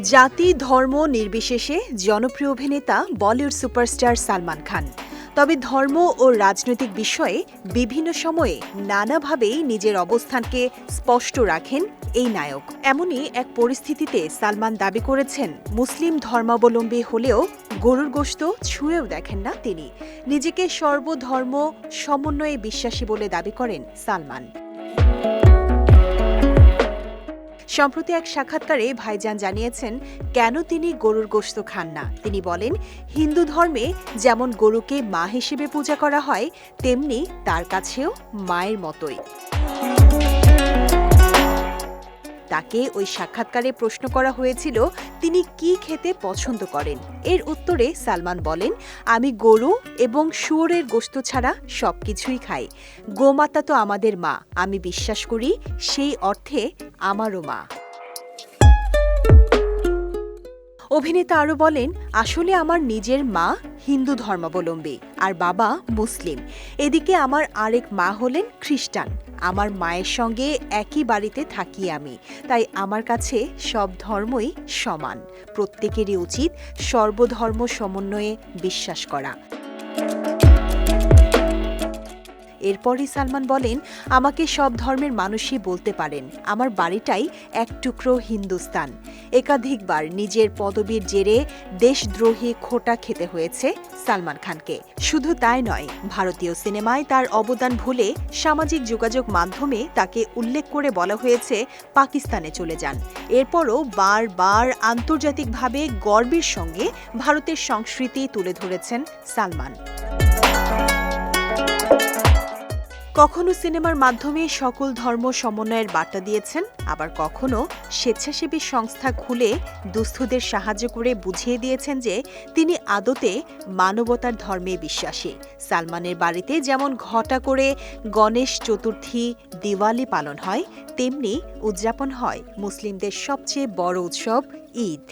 জাতি, ধর্ম নির্বিশেষে জনপ্রিয় অভিনেতা বলিউড সুপারস্টার সালমান খান। তবে ধর্ম ও রাজনৈতিক বিষয়ে বিভিন্ন সময়ে নানাভাবেই নিজের অবস্থানকে স্পষ্ট রাখেন এই নায়ক। এমনই এক পরিস্থিতিতে সালমান দাবি করেছেন, মুসলিম ধর্মাবলম্বী হলেও গরুর গোশত ছুঁয়েও দেখেন না তিনি। নিজেকে সর্বধর্ম, সমন্বয়ে বিশ্বাসী বলে দাবি করেন সালমান। সম্প্রতি এক সাক্ষাৎকারে ভাইজান জানিয়েছেন, কেন তিনি গরুর গোস্ত খান না? তিনি বলেন, হিন্দু ধর্মে যেমন গরুকে মা হিসেবে পূজা করা হয়, তেমনি তার কাছেও মায়ের মতোই। তাকে ওই সাক্ষাৎকারে প্রশ্ন করা হয়েছিল, তিনি কি খেতে পছন্দ করেন? এর উত্তরে সালমান বলেন, আমি গরু এবং শুয়োরের গোশত ছাড়া সবকিছুই খাই। গোমাতা তো আমাদের মা। আমি বিশ্বাস করি সেই অর্থে আমারও মা। অভিনেতা আরও বলেন, আসলে আমার নিজের মা হিন্দু ধর্মাবলম্বী, আর বাবা মুসলিম। এদিকে আমার আরেক মা হলেন খ্রিস্টান। আমার মায়ের সঙ্গে একই বাড়িতে থাকি আমি। তাই আমার কাছে সব ধর্মই সমান। প্রত্যেকেরই উচিত সর্বধর্ম সমন্বয়ে বিশ্বাস করা। এরপরই সালমান বলেন, আমাকে সব ধর্মের মানুষই বলতে পারেন। আমার বাড়িটাই এক টুকরো হিন্দুস্তান। একাধিকবার নিজের পদবীর জেরে দেশদ্রোহী খোটা খেতে হয়েছে সালমান খানকে। শুধু তাই নয়, ভারতীয় সিনেমায় তার অবদান ভুলে সামাজিক যোগাযোগ মাধ্যমে তাকে উল্লেখ করে বলা হয়েছে, পাকিস্তানে চলে যান। এরপরও বারবার আন্তর্জাতিকভাবে গর্বের সঙ্গে ভারতের সংস্কৃতি তুলে ধরেছেন সালমান। কখনো সিনেমার মাধ্যমে সকল ধর্ম সমন্বয়ের বার্তা দিয়েছেন, আবার কখনো স্বেচ্ছাসেবী সংস্থা খুলে দুস্থদের সাহায্য করে বুঝিয়ে দিয়েছেন যে তিনি আদতে মানবতার ধর্মে বিশ্বাসী। সালমানের বাড়িতে যেমন ঘটা করে গণেশ চতুর্থী দিওয়ালি পালন হয়, তেমনি উদযাপন হয় মুসলিমদের সবচেয়ে বড় উৎসব ঈদ।